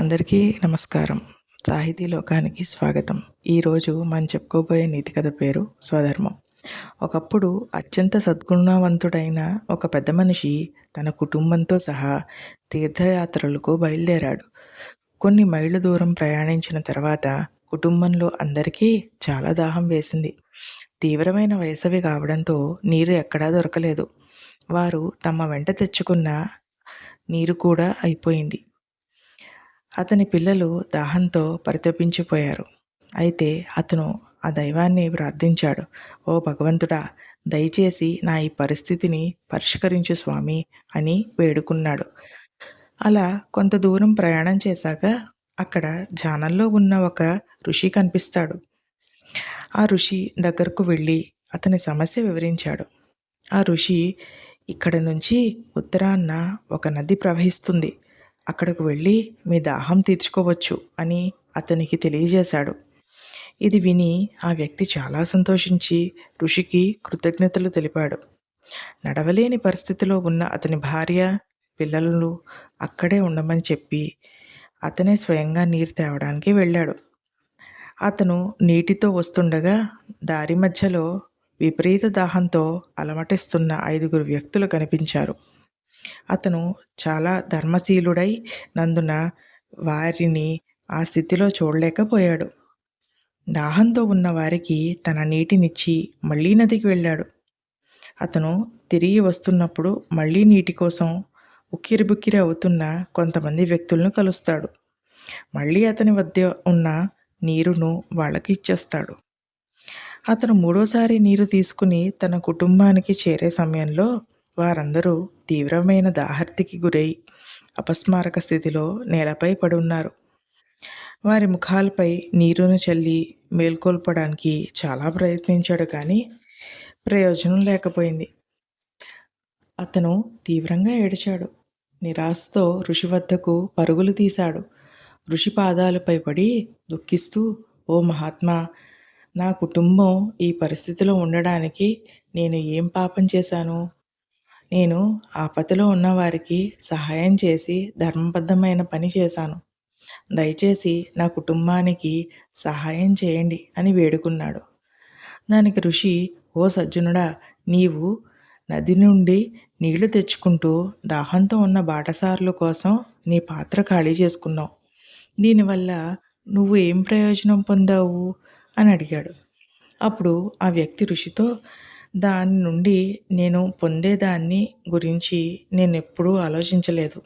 అందరికీ నమస్కారం. సాహితీ లోకానికి స్వాగతం. ఈరోజు మనం చెప్పుకోబోయే నీతి కథ పేరు స్వధర్మం. ఒకప్పుడు అత్యంత సద్గుణవంతుడైన ఒక పెద్ద మనిషి తన కుటుంబంతో సహా తీర్థయాత్రలకు బయలుదేరాడు. కొన్ని మైళ్ళ దూరం ప్రయాణించిన తర్వాత కుటుంబంలో అందరికీ చాలా దాహం వేసింది. తీవ్రమైన వేసవి కావడంతో నీరు ఎక్కడా దొరకలేదు. వారు తమ వెంట తెచ్చుకున్న నీరు కూడా అయిపోయింది. అతని పిల్లలు దాహంతో పరితపించిపోయారు. అయితే అతను ఆ దైవాన్ని ప్రార్థించాడు. ఓ భగవంతుడా దయచేసి నా ఈ పరిస్థితిని పరిష్కరించు స్వామి అని వేడుకున్నాడు. అలా కొంత దూరం ప్రయాణం చేశాక అక్కడ జానంలో ఉన్న ఒక ఋషి కనిపిస్తాడు. ఆ ఋషి దగ్గరకు వెళ్ళి అతని సమస్య వివరించాడు. ఆ ఋషి ఇక్కడ నుంచి ఉత్తరాన్న ఒక నది ప్రవహిస్తుంది. అక్కడకు వెళ్ళి మీ దాహం తీర్చుకోవచ్చు అని అతనికి తెలియజేశాడు. ఇది విని ఆ వ్యక్తి చాలా సంతోషించి ఋషికి కృతజ్ఞతలు తెలిపాడు. నడవలేని పరిస్థితిలో ఉన్న అతని భార్య పిల్లలను అక్కడే ఉండమని చెప్పి అతనే స్వయంగా నీరు తేవడానికి వెళ్ళాడు. అతను నీటితో వస్తుండగా దారి మధ్యలో విపరీత దాహంతో అలమటిస్తున్న ఐదుగురు వ్యక్తులు కనిపించారు. అతను చాలా ధర్మశీలుడై నందున వారిని ఆ స్థితిలో చూడలేకపోయాడు. దాహంతో ఉన్న వారికి తన నీటినిచ్చి మళ్ళీ నదికి వెళ్ళాడు. అతను తిరిగి వస్తున్నప్పుడు మళ్ళీ నీటి కోసం ఉక్కిరి బుక్కిరి అవుతున్న కొంతమంది వ్యక్తులను కలుస్తాడు. మళ్ళీ అతని వద్ద ఉన్న నీరును వాళ్ళకి ఇచ్చేస్తాడు. అతను మూడోసారి నీరు తీసుకుని తన కుటుంబానికి చేరే సమయంలో వారందరూ తీవ్రమైన దాహర్తికి గురై అపస్మారక స్థితిలో నేలపై పడున్నారు. వారి ముఖాలపై నీరును చల్లి మేల్కొల్పడానికి చాలా ప్రయత్నించాడు కానీ ప్రయోజనం లేకపోయింది. అతను తీవ్రంగా ఏడిచాడు. నిరాశతో ఋషి వద్దకు పరుగులు తీశాడు. ఋషి పాదాలపై పడి దుఃఖిస్తూ ఓ మహాత్మా నా కుటుంబం ఈ పరిస్థితిలో ఉండడానికి నేను ఏం పాపం చేశాను? నేను ఆపదలో ఉన్నవారికి సహాయం చేసి ధర్మబద్ధమైన పని చేశాను. దయచేసి నా కుటుంబానికి సహాయం చేయండి అని వేడుకున్నాడు. దానికి ఋషి ఓ సజ్జనుడా నీవు నది నుండి నీళ్ళు తెచ్చుకుంటూ దాహంతో ఉన్న బాటసారుల కోసం నీ పాత్ర ఖాళీ చేసుకున్నావు. దీనివల్ల నువ్వు ఏం ప్రయోజనం పొందావు? అని అడిగాడు. అప్పుడు ఆ వ్యక్తి ఋషితో దాని నుండి నేను పొందేదాన్ని గురించి నేను ఎప్పుడూ ఆలోచించలేదు.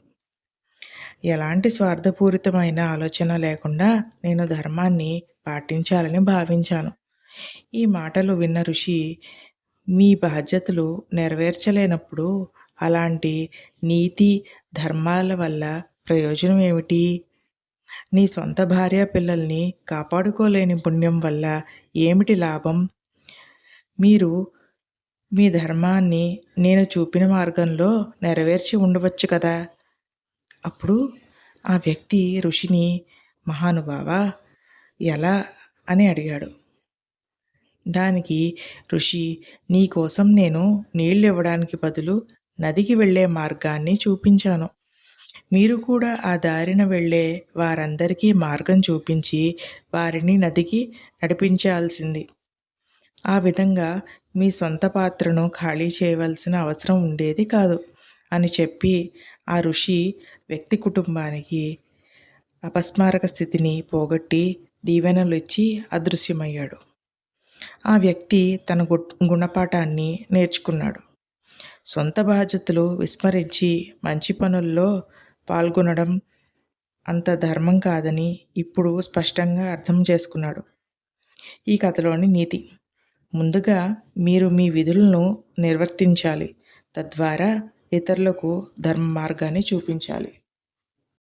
ఎలాంటి స్వార్థపూరితమైన ఆలోచన లేకుండా నేను ధర్మాన్ని పాటించాలని భావించాను. ఈ మాటలు విన్న ఋషి మీ బాధ్యతలు నెరవేర్చలేనప్పుడు అలాంటి నీతి ధర్మాల వల్ల ప్రయోజనం ఏమిటి? నీ సొంత భార్య పిల్లల్ని కాపాడుకోలేని పుణ్యం వల్ల ఏమిటి లాభం? మీరు మీ ధర్మాన్ని నేను చూపిన మార్గంలో నెరవేర్చి ఉండవచ్చు కదా? అప్పుడు ఆ వ్యక్తి ఋషిని మహానుభావ ఎలా? అని అడిగాడు. దానికి ఋషి నీకోసం నేను నీళ్ళు ఇవ్వడానికి బదులు నదికి వెళ్ళే మార్గాన్ని చూపించాను. మీరు కూడా ఆ దారిన వెళ్ళే వారందరికీ మార్గం చూపించి వారిని నదికి నడిపించాల్సింది. ఆ విధంగా మీ సొంత పాత్రను ఖాళీ చేయవలసిన అవసరం ఉండేది కాదు అని చెప్పి ఆ ఋషి వ్యక్తి కుటుంబానికి అపస్మారక స్థితిని పోగొట్టి దీవెనలు ఇచ్చి అదృశ్యమయ్యాడు. ఆ వ్యక్తి తన గు గుణపాఠాన్ని నేర్చుకున్నాడు. సొంత బాధ్యతలు విస్మరించి మంచి పనుల్లో పాల్గొనడం అంత ధర్మం కాదని ఇప్పుడు స్పష్టంగా అర్థం చేసుకున్నాడు. ఈ కథలోని నీతి. ముందుగా మీరు మీ విధులను నిర్వర్తించాలి. తద్వారా ఇతరులకు ధర్మ మార్గాన్ని చూపించాలి.